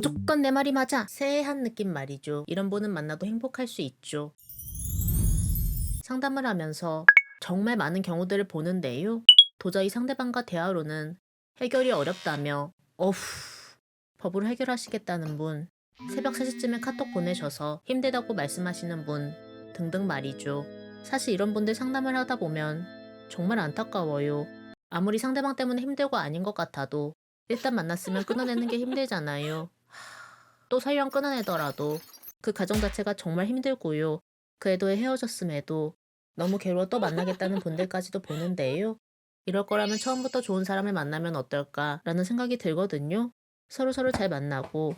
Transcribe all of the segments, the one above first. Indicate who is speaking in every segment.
Speaker 1: 무조건 내 말이 맞아. 새해한 느낌 말이죠. 이런 분은 만나도 행복할 수 있죠. 상담을 하면서 정말 많은 경우들을 보는데요. 도저히 상대방과 대화로는 해결이 어렵다며 어후 법으로 해결하시겠다는 분 새벽 3시쯤에 카톡 보내셔서 힘들다고 말씀하시는 분 등등 말이죠. 사실 이런 분들 상담을 하다 보면 정말 안타까워요. 아무리 상대방 때문에 힘들고 아닌 것 같아도 일단 만났으면 끊어내는 게 힘들잖아요. 또 설령 끊어내더라도 그 가정 자체가 정말 힘들고요. 그 애도에 헤어졌음에도 너무 괴로워 또 만나겠다는 분들까지도 보는데요. 이럴 거라면 처음부터 좋은 사람을 만나면 어떨까라는 생각이 들거든요. 서로서로 잘 만나고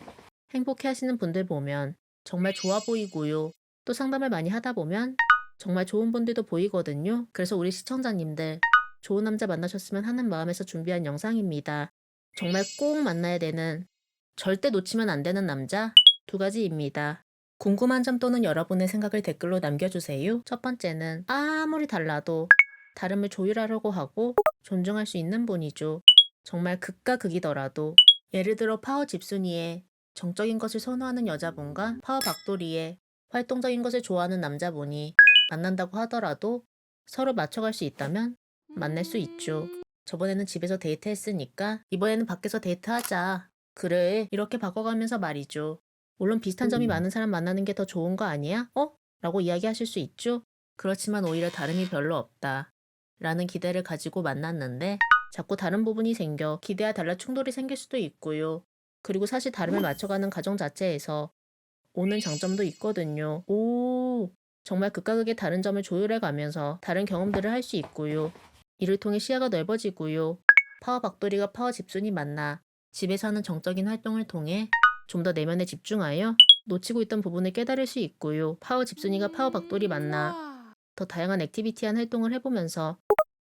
Speaker 1: 행복해 하시는 분들 보면 정말 좋아 보이고요. 또 상담을 많이 하다 보면 정말 좋은 분들도 보이거든요. 그래서 우리 시청자님들 좋은 남자 만나셨으면 하는 마음에서 준비한 영상입니다. 정말 꼭 만나야 되는 절대 놓치면 안 되는 남자 두 가지입니다. 궁금한 점 또는 여러분의 생각을 댓글로 남겨주세요. 첫 번째는 아무리 달라도 다름을 조율하려고 하고 존중할 수 있는 분이죠. 정말 극과 극이더라도 예를 들어 파워 집순이에 정적인 것을 선호하는 여자분과 파워 박돌이에 활동적인 것을 좋아하는 남자분이 만난다고 하더라도 서로 맞춰갈 수 있다면 만날 수 있죠. 저번에는 집에서 데이트했으니까 이번에는 밖에서 데이트하자. 그래, 이렇게 바꿔가면서 말이죠. 물론 비슷한 점이 많은 사람 만나는 게 더 좋은 거 아니야? 어? 라고 이야기하실 수 있죠. 그렇지만 오히려 다름이 별로 없다. 라는 기대를 가지고 만났는데 자꾸 다른 부분이 생겨 기대와 달라 충돌이 생길 수도 있고요. 그리고 사실 다름을 맞춰가는 과정 자체에서 오는 장점도 있거든요. 오, 정말 극과 극의 다른 점을 조율해 가면서 다른 경험들을 할 수 있고요. 이를 통해 시야가 넓어지고요. 파워 박돌이가 파워 집순이 만나 집에서 하는 정적인 활동을 통해 좀 더 내면에 집중하여 놓치고 있던 부분을 깨달을 수 있고요. 파워 집순이가 파워 박돌이 만나 더 다양한 액티비티한 활동을 해보면서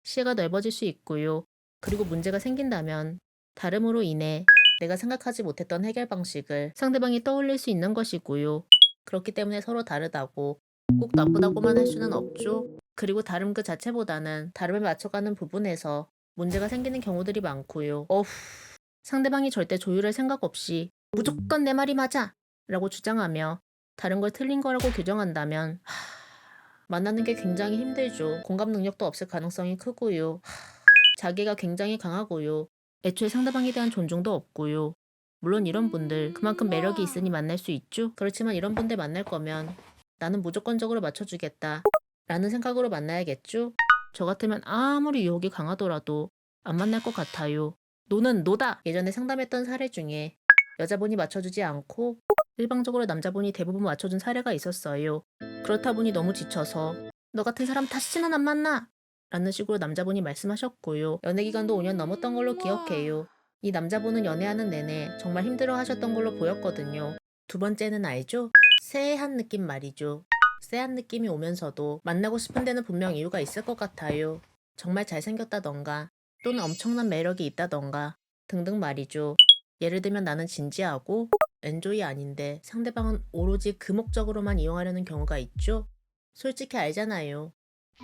Speaker 1: 시야가 넓어질 수 있고요. 그리고 문제가 생긴다면 다름으로 인해 내가 생각하지 못했던 해결 방식을 상대방이 떠올릴 수 있는 것이고요. 그렇기 때문에 서로 다르다고 꼭 나쁘다고만 할 수는 없죠. 그리고 다름 그 자체보다는 다름을 맞춰가는 부분에서 문제가 생기는 경우들이 많고요. 어후, 상대방이 절대 조율할 생각 없이 무조건 내 말이 맞아! 라고 주장하며 다른 걸 틀린 거라고 규정한다면 하, 만나는 게 굉장히 힘들죠. 공감 능력도 없을 가능성이 크고요. 하, 자기가 굉장히 강하고요. 애초에 상대방에 대한 존중도 없고요. 물론 이런 분들 그만큼 매력이 있으니 만날 수 있죠. 그렇지만 이런 분들 만날 거면 나는 무조건적으로 맞춰주겠다. 라는 생각으로 만나야겠죠. 저 같으면 아무리 유혹이 강하더라도 안 만날 것 같아요. 노는 노다! 예전에 상담했던 사례 중에 여자분이 맞춰주지 않고 일방적으로 남자분이 대부분 맞춰준 사례가 있었어요. 그렇다 보니 너무 지쳐서 너 같은 사람 다시는 안 만나! 라는 식으로 남자분이 말씀하셨고요. 연애 기간도 5년 넘었던 걸로 기억해요. 이 남자분은 연애하는 내내 정말 힘들어 하셨던 걸로 보였거든요. 두 번째는 알죠? 새한 느낌 말이죠. 쎄한 느낌이 오면서도 만나고 싶은 데는 분명 이유가 있을 것 같아요. 정말 잘생겼다던가 또는 엄청난 매력이 있다던가 등등 말이죠. 예를 들면 나는 진지하고 엔조이 아닌데 상대방은 오로지 그 목적으로만 이용하려는 경우가 있죠. 솔직히 알잖아요.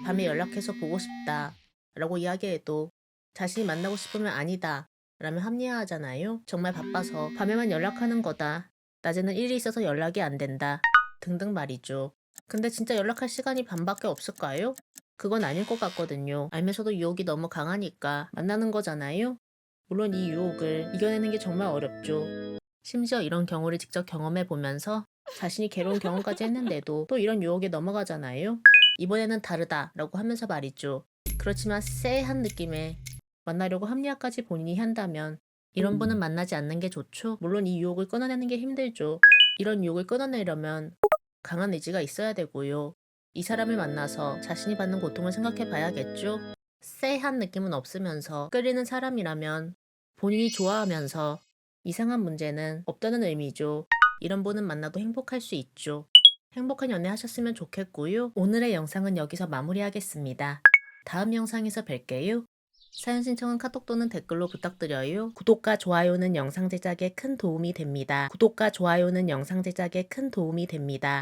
Speaker 1: 밤에 연락해서 보고 싶다 라고 이야기해도 자신이 만나고 싶으면 아니다 라면 합리화하잖아요. 정말 바빠서 밤에만 연락하는 거다. 낮에는 일이 있어서 연락이 안 된다. 등등 말이죠. 근데 진짜 연락할 시간이 반밖에 없을까요? 그건 아닐 것 같거든요. 알면서도 유혹이 너무 강하니까 만나는 거잖아요. 물론 이 유혹을 이겨내는 게 정말 어렵죠. 심지어 이런 경우를 직접 경험해 보면서 자신이 괴로운 경험까지 했는데도 또 이런 유혹에 넘어가잖아요. 이번에는 다르다라고 하면서 말이죠. 그렇지만 쎄한 느낌에 만나려고 합리화까지 본인이 한다면 이런 분은 만나지 않는 게 좋죠. 물론 이 유혹을 끊어내는 게 힘들죠. 이런 유혹을 끊어내려면 강한 의지가 있어야 되고요. 이 사람을 만나서 자신이 받는 고통을 생각해 봐야겠죠. 쎄한 느낌은 없으면서 끌리는 사람이라면 본인이 좋아하면서 이상한 문제는 없다는 의미죠. 이런 분은 만나도 행복할 수 있죠. 행복한 연애 하셨으면 좋겠고요. 오늘의 영상은 여기서 마무리하겠습니다. 다음 영상에서 뵐게요. 사연 신청은 카톡 또는 댓글로 부탁드려요. 구독과 좋아요는 영상 제작에 큰 도움이 됩니다. 구독과 좋아요는 영상 제작에 큰 도움이 됩니다.